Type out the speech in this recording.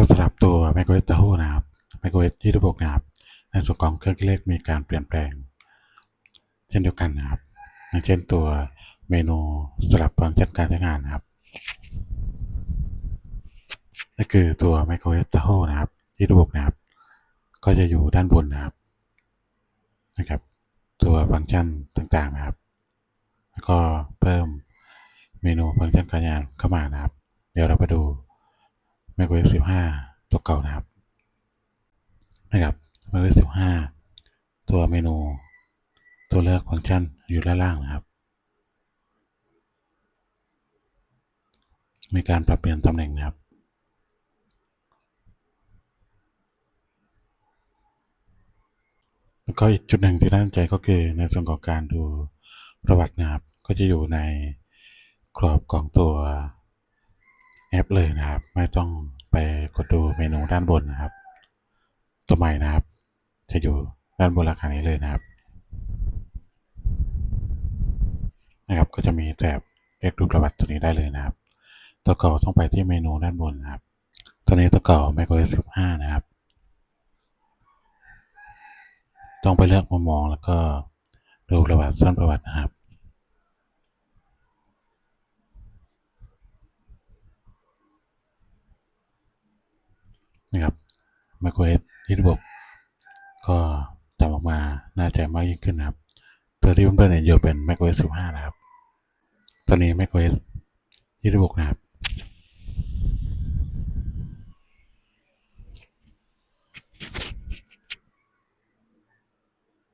นะครับสำหรับตัว macOS Tahoe นะครับ macOS 26นะครับ ในส่วนของเครื่องคิดเลขมีการเปลี่ยนแปลง เช่นเดียวกันนะครับอย่างเช่นตัวเมนูสำหรับฟังก์ชันการใช้งานนะครับนั่นคือตัว macOS Tahoe นะครับ26นะครับ ก็จะอยู่ด้านบนนะครับนะครับ ตัวฟังก์ชันต่างๆนะครับ แล้วก็เพิ่มเมนูฟังก์ชันการงานเข้ามานะครับ เดี๋ยวเราไปดู macOS 15ตัวเก่านะครับ นะครับ macOS 15ตัวเมนู ตัวเลือกฟังก์ชันอยู่ด้านล่างนะครับ มีการปรับเปลี่ยนตำแหน่งนะครับแล้วก็อีกจุดหนึ่งที่น่าสนใจก็คือในส่วนของการดูประวัตินะครับ ก็จะอยู่ในกรอบของตัว แอปเลยนะครับ ไม่ต้องไปกดดูเมนูด้านบนนะครับ ตัวใหม่นะครับ จะอยู่ด้านบนราคานี้เลยนะครับ นะครับก็จะมีแถบเรียกดูประวัติตัวนี้ได้เลยนะครับ ตัวเก่าต้องไปที่เมนูด้านบนนะครับ ตัวนี้ตัวเก่า macOS 15 นะครับ ต้องไปเลือกมุมมองแล้วก็ดูประวัติสั้นประวัตินะครับ นะครับ macOS 26ก็ตามออกมาน่าจะมากยิ่งขึ้นนะครับตัวที่เพื่อนๆเห็นอยู่เป็น macOS 15 นะครับ ตอนนี้ macOS 26 นะครับ